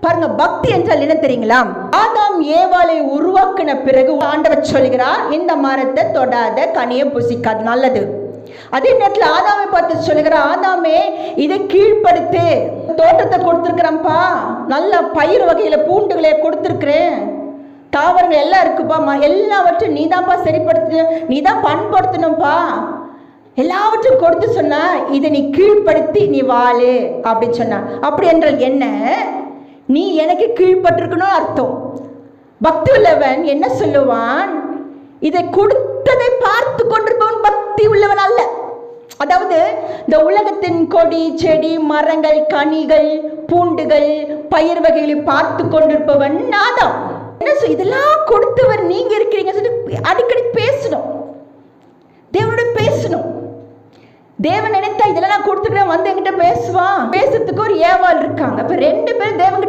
பாருங்க பக்தி என்றால் என்ன தெரியுங்களா? ஆதாம் ஏவாளை உருவாக்கின பிறகு ஆண்டவர் சொல்கிறார் இந்த மரத்தை தொடாத கனியை புசிக்காது நல்லது. அதே நேரத்தில் ஆதாமை பார்த்து சொல்லுகிற ஆதாமே இதை கீழ்ப்படுத்து. தோட்டத்தை கொடுத்துருக்குறேன்ப்பா. நல்ல பயிர் வகையில் பூண்டுகளை கொடுத்துருக்குறேன். தாவரங்கள் எல்லாம் இருக்குப்பா. ம- எல்லாவற்றையும் நீதான்ப்பா சரிப்படுத்து நீதான் பண்படுத்தணும்ப்பா. எல்லாவற்றையும் கொடுத்து சொன்னா இதை நீ கீழ்ப்படுத்தி நீ வாழு அப்படின்னு சொன்னா அப்படி என்றால் என்ன? நீ எனக்கு கீழ்பட்டிருக்கணும் அர்த்தம். பக்தி உள்ளவன் என்ன சொல்லுவான்? இதை கொடுத்ததை பார்த்து கொண்டிருப்பவன் பக்தி உள்ளவன் அல்ல. அதாவது இந்த உலகத்தின் கொடி செடி மரங்கள் கனிகள் பூண்டுகள் பயிர் வகைகளை பார்த்து கொண்டிருப்பவன் நாதம். என்ன சொல் இதெல்லாம் கொடுத்தவர் நீங்க இருக்கிறீங்க சொல்லிட்டு அடிக்கடி பேசணும். தேவனோட பேசணும். தேவன் நினைத்தா இதெல்லாம் நான் கொடுத்துக்கிறேன் வந்து என்கிட்ட பேசுவான். பேசுறதுக்கு ஒரு ஏவாள் இருக்காங்க. இப்ப ரெண்டு பேரும் தேவன்